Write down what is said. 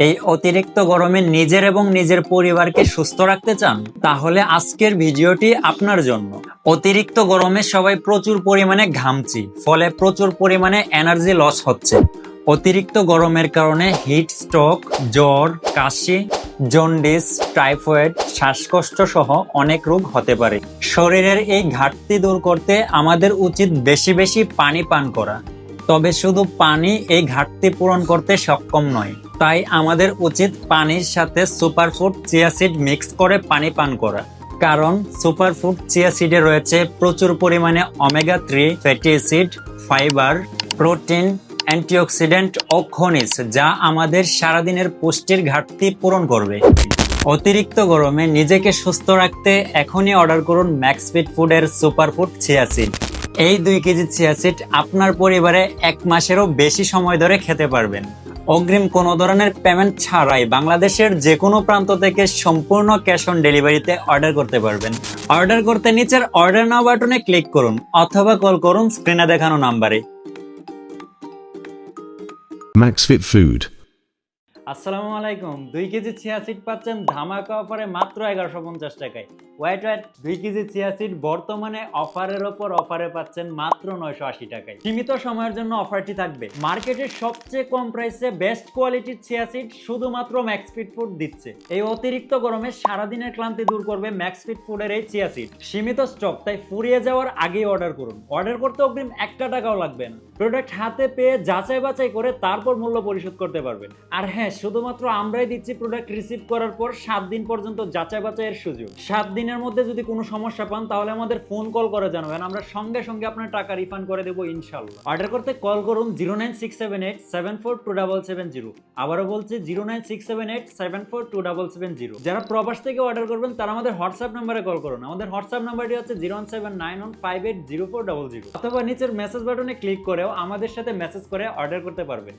এই অতিরিক্ত গরমে নিজের এবং নিজের পরিবারকে সুস্থ রাখতে চান, তাহলে আজকের ভিডিওটি আপনার জন্য। অতিরিক্ত গরমে সবাই প্রচুর পরিমাণে ঘামছি, ফলে প্রচুর পরিমাণে এনার্জি লস হচ্ছে। অতিরিক্ত গরমের কারণে হিট স্ট্রোক, জ্বর, কাশি, জন্ডিস, টাইফয়েড, শ্বাসকষ্ট সহ অনেক রোগ হতে পারে। শরীরের এই ঘাটতি দূর করতে আমাদের উচিত বেশি বেশি পানি পান করা। তবে শুধু পানি এই ঘাটতি পূরণ করতে সক্ষম নয় তাই আমাদের উচিত পানির সাথে সুপারফুড চিয়াসিড মিক্স করে পানি পান করা। কারণ সুপারফুড চিয়াসিডে রয়েছে প্রচুর পরিমাণে omega three fatty acid fibre protein antioxidant ও খনিজ, যা আমাদের সারাদিনের পুষ্টির ঘাটতি পূরণ করবে। অতিরিক্ত গরমে নিজেকে সুস্থ রাখতে এখনই অর্ডার করুন ম্যাক্সফিট ফুডের সুপারফুড চিয়াসিড এই দুই কেজি চিয়াসিড আপনার পরিবারে এক মাসেরও বেশি সময় ধরে খেতে পারবেন। অগ্রিম কোনো ধরনের পেমেন্ট ছাড়াই বাংলাদেশের যে কোনো প্রান্ত থেকে সম্পূর্ণ ক্যাশ অন ডেলিভারিতে অর্ডার করতে পারবেন অর্ডার করতে নিচের অর্ডার নাও বাটনে ক্লিক করুন অথবা কল করুন স্ক্রিনে দেখানো নাম্বারে. আসসালামু আলাইকুম। দুই কেজি সিড পাচ্ছেন ধামাকা অফারে মাত্র এগারোশো পঞ্চাশ টাকায়। ওয়াইট ওয়াইট দুই কেজি সিড বর্তমানে অফারের ওপর অফারে পাচ্ছেন মাত্র নয়শো আশি টাকায়। সীমিত সময়ের জন্য অফারটি থাকবে। মার্কেটের সবচেয়ে কম প্রাইসে বেস্ট কোয়ালিটির সিড শুধুমাত্র ম্যাক্সফিট ফুড দিচ্ছে। এই অতিরিক্ত গরমে সারাদিনের ক্লান্তি দূর করবে ম্যাক্সফিট ফুডের এই সিড। সীমিত স্টক, তাই ফুরিয়ে যাওয়ার আগেই অর্ডার করুন। অর্ডার করতে অগ্রিম একটা টাকাও লাগবে না। প্রোডাক্ট হাতে পেয়ে যাচাই বাছাই করে তারপর মূল্য পরিশোধ করতে পারবেন। আর হ্যাঁ শুধুমাত্র আমরাই দিচ্ছি প্রোডাক্ট রিসিভ করার পর সাত দিন পর্যন্ত যাচাই বাছাইয়ের সুযোগ। সাত দিনের মধ্যে যদি কোনো সমস্যা পান, তাহলে আমাদের ফোন কল করে জানাবেন। আমরা সঙ্গে সঙ্গে আপনার টাকা রিফান্ড করে দেবো, ইনশাল্লাহ। অর্ডার করতে কল করুন zero nine six seven eight seven four two double seven zero আবারও বলছি zero nine six seven eight seven four two double seven zero যারা প্রবাস থেকে অর্ডার করবেন, তারা আমাদের হোয়াটসঅ্যাপ নাম্বারে কল করুন। আমাদের হোয়াটসঅ্যাপ নাম্বারটি হচ্ছে zero one seven nine one five eight zero four double zero অথবা নিচের মেসেজ বাটনে ক্লিক করেও আমাদের সাথে মেসেজ করে অর্ডার করতে পারবেন।